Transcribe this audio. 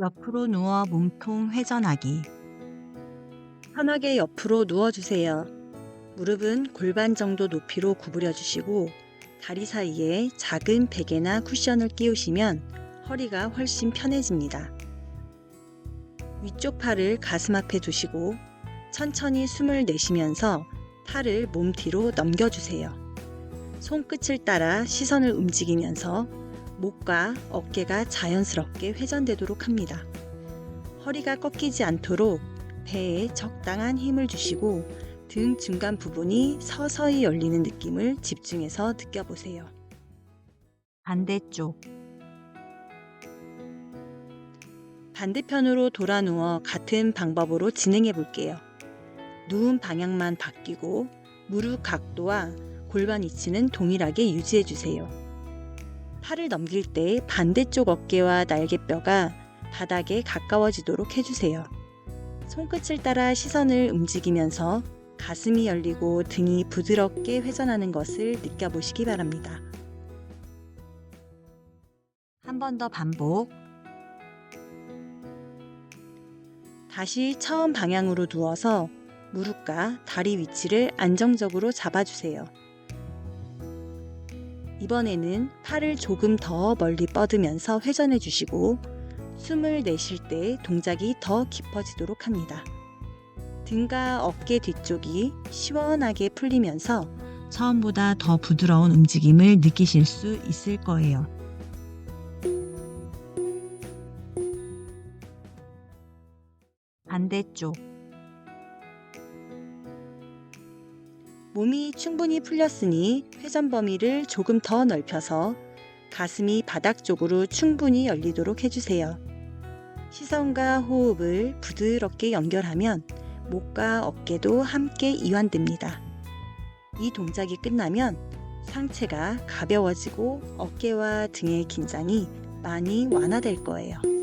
옆으로 누워 몸통 회전하기. 편하게 옆으로 누워주세요. 무릎은 골반 정도 높이로 구부려 주시고 다리 사이에 작은 베개나 쿠션을 끼우시면 허리가 훨씬 편해집니다. 위쪽 팔을 가슴 앞에 두시고 천천히 숨을 내쉬면서 팔을 몸 뒤로 넘겨주세요. 손끝을 따라 시선을 움직이면서 목과 어깨가 자연스럽게 회전되도록 합니다. 허리가 꺾이지 않도록 배에 적당한 힘을 주시고 등 중간 부분이 서서히 열리는 느낌을 집중해서 느껴보세요. 반대쪽 반대편으로 돌아 누워 같은 방법으로 진행해 볼게요. 누운 방향만 바뀌고 무릎 각도와 골반 위치는 동일하게 유지해 주세요. 팔을 넘길 때 반대쪽 어깨와 날개뼈가 바닥에 가까워지도록 해주세요. 손끝을 따라 시선을 움직이면서 가슴이 열리고 등이 부드럽게 회전하는 것을 느껴보시기 바랍니다. 한 번 더 반복. 다시 처음 방향으로 누워서 무릎과 다리 위치를 안정적으로 잡아주세요. 이번에는 팔을 조금 더 멀리 뻗으면서 회전해 주시고 숨을 내쉴 때 동작이 더 깊어지도록 합니다. 등과 어깨 뒤쪽이 시원하게 풀리면서 처음보다 더 부드러운 움직임을 느끼실 수 있을 거예요. 반대쪽 몸이 충분히 풀렸으니 회전 범위를 조금 더 넓혀서 가슴이 바닥 쪽으로 충분히 열리도록 해주세요. 시선과 호흡을 부드럽게 연결하면 목과 어깨도 함께 이완됩니다. 이 동작이 끝나면 상체가 가벼워지고 어깨와 등의 긴장이 많이 완화될 거예요.